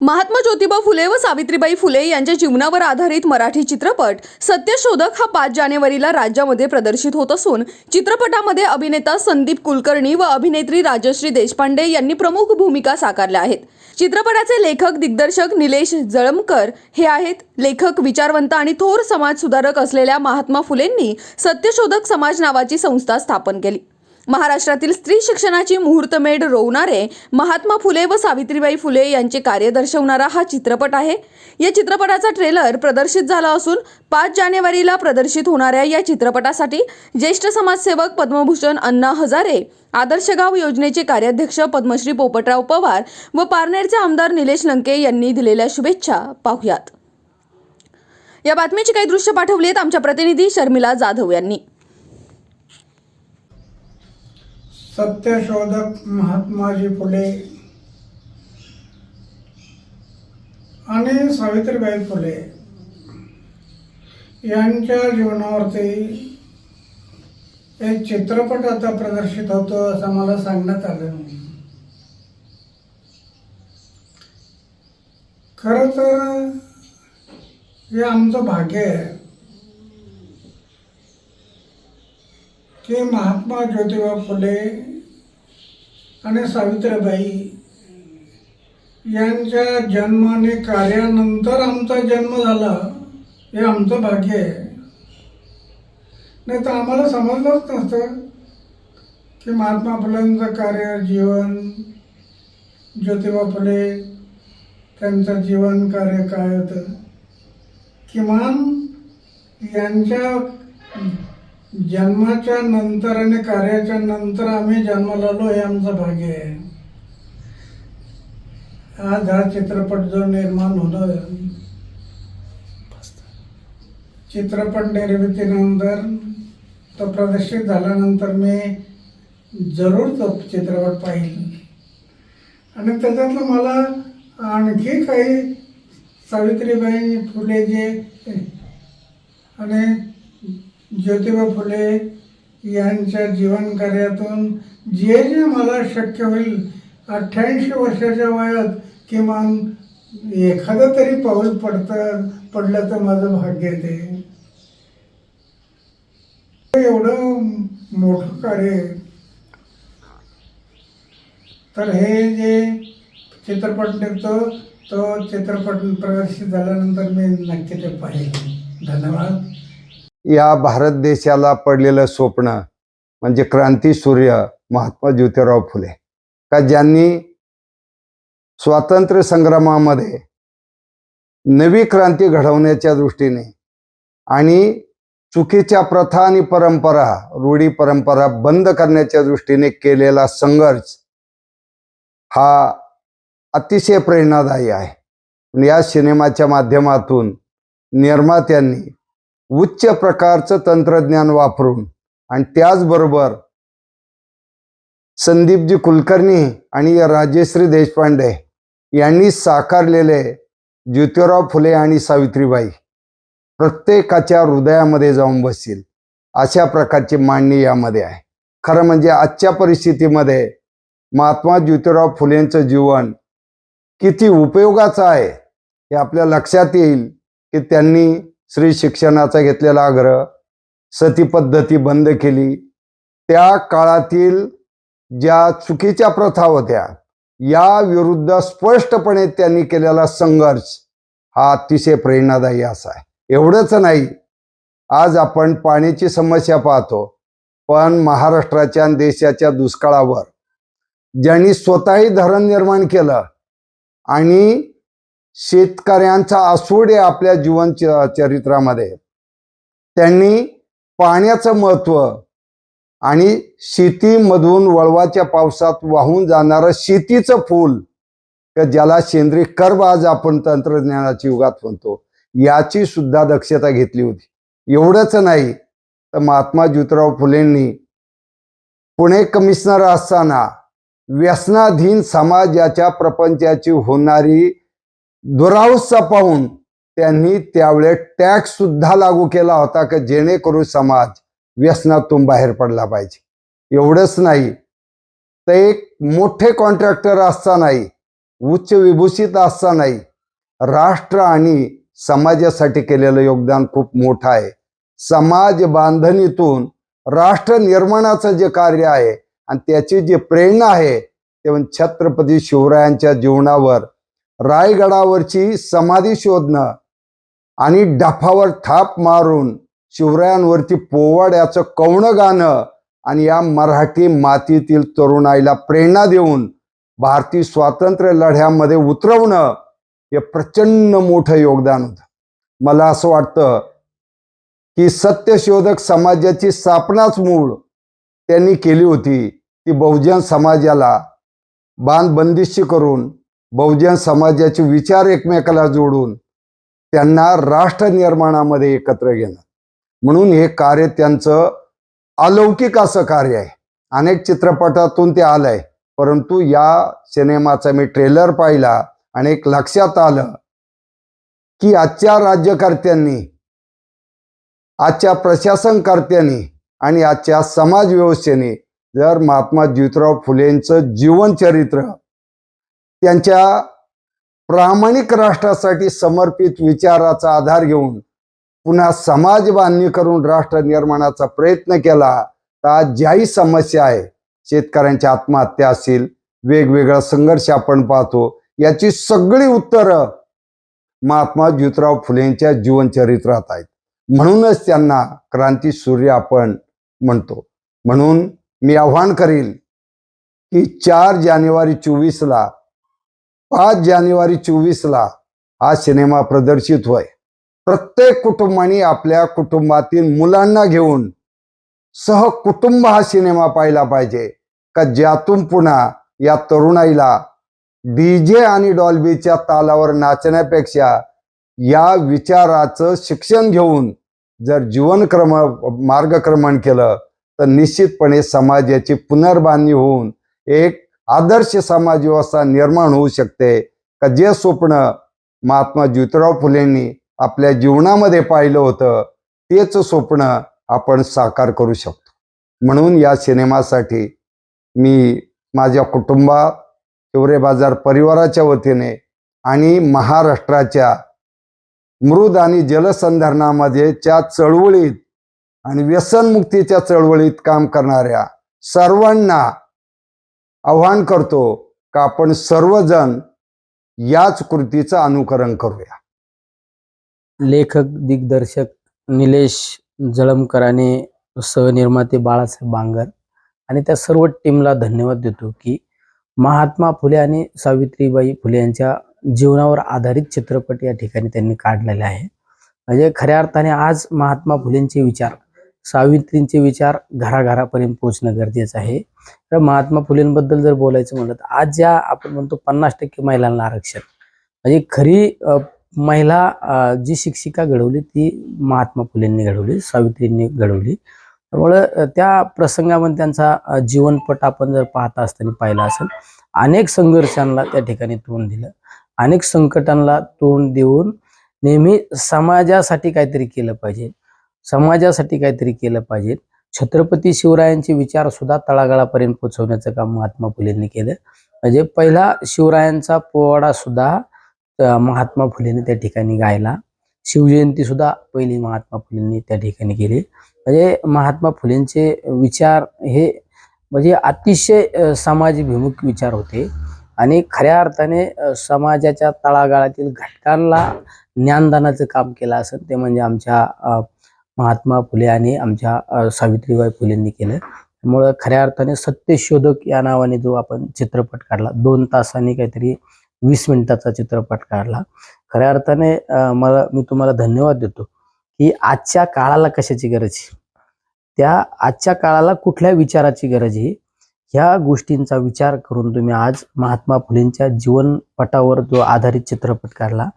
Mahatma Jyotiba Phule व सावित्रीबाई फुले यांच्या जीवनावर आधारित मराठी चित्रपट सत्यशोधक हा पाच जानेवारीला राज्यामध्ये प्रदर्शित होत असून चित्रपटामध्ये अभिनेता संदीप कुलकर्णी व अभिनेत्री राजश्री देशपांडे यांनी प्रमुख भूमिका साकारल्या आहेत. चित्रपटाचे लेखक दिग्दर्शक निलेश जळमकर हे आहेत. लेखक विचारवंत आणि थोर समाज सुधारक असलेल्या महात्मा फुलेंनी सत्यशोधक समाज नावाची संस्था स्थापन केली. महाराष्ट्रातील स्त्री शिक्षणाची मुहूर्तमेढ रोवणारे महात्मा फुले व सावित्रीबाई फुले यांचे कार्य दर्शवणारा हा चित्रपट आहे. या चित्रपटाचा ट्रेलर प्रदर्शित झाला असून पाच जानेवारीला प्रदर्शित होणाऱ्या या चित्रपटासाठी ज्येष्ठ समाजसेवक पद्मभूषण अण्णा हजारे आदर्श गाव योजनेचे कार्याध्यक्ष पद्मश्री पोपटराव पवार व पारनेरचे आमदार निलेश लंके यांनी दिलेल्या शुभेच्छा पाहुयात. या बातमीची काही दृश्य पाठवली आहेत आमच्या प्रतिनिधी शर्मिला जाधव यांनी. सत्यशोधक महात्माजी फुले आणि सावित्रीबाई फुले यांच्या जीवनावरती एक चित्रपट आता प्रदर्शित होतो असं मला सांगण्यात आलं खरं तर हे आमचं भाग्य आहे. की महात्मा ज्योतिबा फुले आणि सावित्रीबाई यांच्या जन्म आणि कार्यानंतर आमचा जन्म झाला हे आमचं भाग्य आहे. नाही तर आम्हाला समजलंच नसतं की महात्मा फुलेंचं कार्य जीवन ज्योतिबा फुले त्यांचं जीवन कार्य काय होतं? किमान यांच्या जन्माच्या नंतर आणि कार्याच्या नंतर आम्ही जन्माला आलो हे आमचं भाग्य आहे. आज हा चित्रपट जो निर्माण होणार चित्रपट निर्मितीनंतर तो प्रदर्शित झाल्यानंतर मी जरूर तो चित्रपट पाहिल. आणि त्याच्यातलं मला आणखी काही सावित्रीबाई फुले जे आणि ज्योतिबा फुले यांच्या जीवन कार्यातून जे जे मला शक्य होईल अठ्ठ्याऐंशी वर्षाच्या वयात किमान एखादं तरी पाऊल पडतं पडलं तर माझं भाग्य ते. एवढं मोठं कार्य. तर हे जे चित्रपट निघतो तो चित्रपट प्रदर्शित झाल्यानंतर मी नक्की ते पाहिजे धन्यवाद. या भारत देशाला पडलेलं स्वप्न म्हणजे क्रांती सूर्य महात्मा ज्योतिराव फुले. का ज्यांनी स्वातंत्र्य संग्रामामध्ये नवी क्रांती घडवण्याच्या दृष्टीने आणि चुकीच्या प्रथा आणि परंपरा रूढी परंपरा बंद करण्याच्या दृष्टीने केलेला संघर्ष हा अतिशय प्रेरणादायी आहे. या सिनेमाच्या माध्यमातून निर्मात्यांनी उच्च प्रकारचं तंत्रज्ञान वापरून आणि त्याचबरोबर संदीपजी कुलकर्णी आणि राजेश्री देशपांडे यांनी साकारलेले ज्योतिराव फुले आणि सावित्रीबाई प्रत्येकाच्या हृदयामध्ये जाऊन बसतील. अशा प्रकारची मांडणी यामध्ये आहे. खरं म्हणजे आजच्या परिस्थितीमध्ये महात्मा ज्योतिराव फुलेंचं जीवन किती उपयोगाचं आहे हे आपल्या लक्षात येईल की त्यांनी स्त्री शिक्षणाचा घेतलेला आग्रह सती पद्धती बंद केली. त्या काळातील ज्या चुकीच्या प्रथा होत्या या विरुद्ध स्पष्टपणे त्यांनी केलेला संघर्ष हा अतिशय प्रेरणादायी असा आहे. एवढंच नाही आज आपण पाण्याची समस्या पाहतो पण महाराष्ट्राच्या आणि देशाच्या दुष्काळावर ज्यांनी स्वतःही धरण निर्माण केलं आणि शेतकऱ्यांचा आसूड आहे आपल्या जीवन च- चरित्रामध्ये. त्यांनी पाण्याचं महत्त्व आणि शेतीमधून वळवाच्या पावसात वाहून जाणारं शेतीचं फूल तर ज्याला सेंद्रिय कर्ब आज आपण तंत्रज्ञानाच्या युगात म्हणतो याची सुद्धा दक्षता घेतली होती. एवढंच नाही तर महात्मा ज्योतिराव फुलेंनी पुणे कमिशनर असताना व्यसनाधीन समाजाच्या प्रपंचाची होणारी दुरावस्था पाहून त्यांनी त्यावेळे टॅक्स सुद्धा लागू केला होता की जेणेकरून समाज व्यसनातून बाहेर पडला पाहिजे. एवढंच नाही तर एक मोठे कॉन्ट्रॅक्टर असतानाही उच्च विभूषित असतानाही राष्ट्र आणि समाजासाठी केलेलं योगदान खूप मोठं आहे. समाज बांधणीतून राष्ट्र निर्माणाचं जे कार्य आहे आणि त्याची जी प्रेरणा आहे ते छत्रपती शिवरायांच्या जीवनावर रायगडावरची समाधी शोधणं आणि डफावर थाप मारून शिवरायांवरती पोवाड्याचं कवणं गाणं आणि या मराठी मातीतील तरुणाईला प्रेरणा देऊन भारतीय स्वातंत्र्य लढ्यामध्ये उतरवणं हे प्रचंड मोठं योगदान होतं. मला असं वाटतं की सत्यशोधक समाजाची स्थापनाच मूळ त्यांनी केली होती. ती बहुजन समाजाला बांधबंदिशी करून बहुजन समाजाचे विचार एकमेकाला जोडून त्यांना राष्ट्र निर्माणामध्ये एकत्र घेणं. म्हणून हे कार्य त्यांचं अलौकिक असं कार्य आहे. अनेक चित्रपटातून ते आलंय. परंतु या सिनेमाचा मी ट्रेलर पाहिला आणि एक लक्षात आलं की आजच्या राज्यकर्त्यांनी आजच्या प्रशासनकर्त्यांनी आणि आजच्या समाज व्यवस्थेने जर महात्मा ज्योतिराव फुलेंचं जीवनचरित्र त्यांच्या प्रामाणिक राष्ट्रासाठी समर्पित विचाराचा आधार घेऊन पुन्हा समाज बांधणी करून राष्ट्र निर्माणाचा प्रयत्न केला तर आज ज्याही समस्या आहे शेतकऱ्यांच्या आत्महत्या असतील वेगवेगळा संघर्ष आपण पाहतो याची सगळी उत्तरं महात्मा ज्योतिराव फुलेंच्या जीवनचरित्रात आहेत. म्हणूनच त्यांना क्रांती सूर्य आपण म्हणतो. म्हणून मी आव्हान करील की चार जानेवारी चोवीसला पाच जानेवारी चोवीसला हा सिनेमा प्रदर्शित होय. प्रत्येक कुटुंबाने आपल्या कुटुंबातील मुलांना घेऊन सहकुटुंब हा सिनेमा पाहिला पाहिजे. का ज्यातून पुन्हा या तरुणाईला डीजे आणि डॉल्बीच्या तालावर नाचण्यापेक्षा या विचाराचं शिक्षण घेऊन जर जीवनक्रम मार्गक्रमण केलं तर निश्चितपणे समाजाची पुनर्बांधणी होऊन एक आदर्श समाज व्यवस्था निर्माण होऊ शकते. का जे स्वप्न महात्मा ज्योतिराव फुलेंनी आपल्या जीवनामध्ये पाहिलं होतं तेच स्वप्न आपण साकार करू शकतो. म्हणून या सिनेमासाठी मी माझ्या कुटुंबा हिवरे बाजार परिवाराच्या वतीने आणि महाराष्ट्राच्या मृद आणि जलसंधारणामध्ये च्या चळवळीत आणि व्यसनमुक्तीच्या चळवळीत काम करणाऱ्या सर्वांना आव्हान करतो का आपण सर्वजण याच कृतीचं अनुकरण करूया? लेखक दिग्दर्शक निलेश जळमकराने सहनिर्माते बाळासाहेब बांगर आणि त्या सर्व टीमला धन्यवाद देतो की महात्मा फुले आणि सावित्रीबाई फुले यांच्या जीवनावर आधारित चित्रपट या ठिकाणी त्यांनी काढलेले आहे. म्हणजे खऱ्या अर्थाने आज महात्मा फुलेंचे विचार सावित्रींचे विचार घराघरापर्यंत पोहोचणं गरजेचं आहे. तर महात्मा फुलेंबद्दल जर बोलायचं म्हणलं तर आज ज्या आपण म्हणतो पन्नास टक्के महिलांना आरक्षण म्हणजे खरी महिला जी शिक्षिका घडवली ती महात्मा फुलेंनी घडवली सावित्रींनी घडवली. त्यामुळं त्या प्रसंगामध्ये त्यांचा जीवनपट आपण जर पाहता असताना पाहिला असेल अनेक संघर्षांना त्या ठिकाणी तोंड दिलं. अनेक संकटांना तोंड देऊन नेहमी समाजासाठी काहीतरी केलं पाहिजे. समाजासाठी काहीतरी केलं पाहिजे. छत्रपती शिवरायांचे विचार सुद्धा तळागाळापर्यंत पोहोचवण्याचं काम महात्मा फुलेंनी केलं. म्हणजे पहिला शिवरायांचा पोवाडा सुद्धा महात्मा फुलेंनी त्या ठिकाणी गायला. शिवजयंती सुद्धा पहिली महात्मा फुलेंनी त्या ठिकाणी केली. म्हणजे महात्मा फुलेंचे विचार हे म्हणजे अतिशय समाजभिमुख विचार होते. आणि खऱ्या अर्थाने समाजाच्या तळागाळातील घटकांना ज्ञानदानाचं काम केलं असेल ते म्हणजे आमच्या महात्मा फुले आणि आमच्या सावित्रीबाई फुलेंनी केलं. त्यामुळं खऱ्या अर्थाने सत्यशोधक या नावाने जो आपण चित्रपट काढला दोन तासांनी काहीतरी वीस मिनिटाचा चित्रपट काढला. खऱ्या अर्थाने मला मी तुम्हाला धन्यवाद देतो की आजच्या काळाला कशाची गरज आहे? त्या आजच्या काळाला कुठल्या विचाराची गरज आहे? ह्या गोष्टींचा विचार करून तुम्ही आज महात्मा फुलेंच्या जीवनपटावर जो आधारित चित्रपट काढला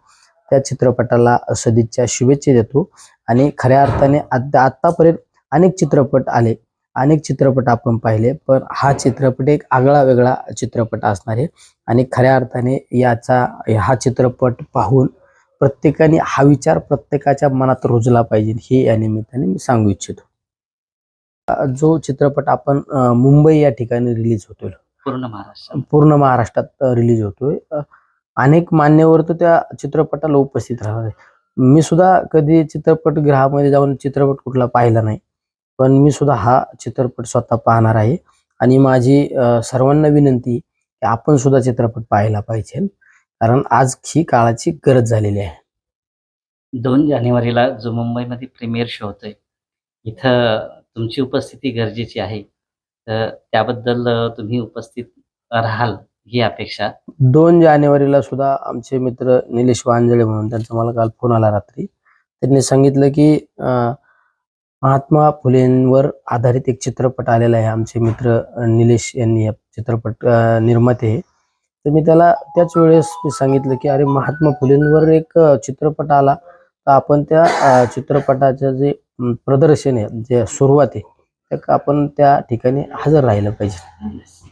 त्या चित्रपटाला सदिच्छा शुभेच्छा देतो. आणि खऱ्या अर्थाने आत्ता आत्तापर्यंत अनेक चित्रपट आले. अनेक चित्रपट आपण पाहिले पण हा चित्रपट एक आगळा वेगळा चित्रपट असणार आहे. आणि खऱ्या अर्थाने याचा हा चित्रपट पाहून प्रत्येकाने हा विचार प्रत्येकाच्या मनात रुजला पाहिजे. हे या निमित्ताने मी सांगू इच्छितो. जो चित्रपट आपण मुंबई या ठिकाणी रिलीज होतोय. पूर्ण महाराष्ट्र पूर्ण महाराष्ट्रात रिलीज होतोय. अनेक मान्यवर तर त्या चित्रपटाला उपस्थित राहणार आहे मी सुद्धा कधी चित्रपटगृहामध्ये जाऊन चित्रपट कुठला पाहिला नाही. पण मी सुद्धा हा चित्रपट स्वतः पाहणार आहे. आणि माझी सर्वांना विनंती की आपण सुद्धा चित्रपट पाहायला पाहिजे. कारण आज ही काळाची गरज झालेली आहे. दोन जानेवारीला जो मुंबईमध्ये प्रीमियर शो होतोय इथं तुमची उपस्थिती गरजेची आहे. तर त्याबद्दल तुम्ही उपस्थित राहाल. ही अपेक्षा. दोन जानेवारीला सुद्धा आमचे मित्र निलेश वांजळे म्हणून त्यांचा मला काल फोन आला रात्री. त्यांनी सांगितलं की महात्मा फुलेंवर आधारित एक चित्रपट आलेला आहे. आमचे मित्र निलेश यांनी या चित्रपट निर्माते. तर मी त्याला त्याच वेळेस मी सांगितलं की अरे महात्मा फुलेंवर एक चित्रपट आला. तर आपण त्या चित्रपटाचं जे प्रदर्शन आहे जे सुरुवात आहे त्या आपण त्या ठिकाणी हजर राहिलं पाहिजे.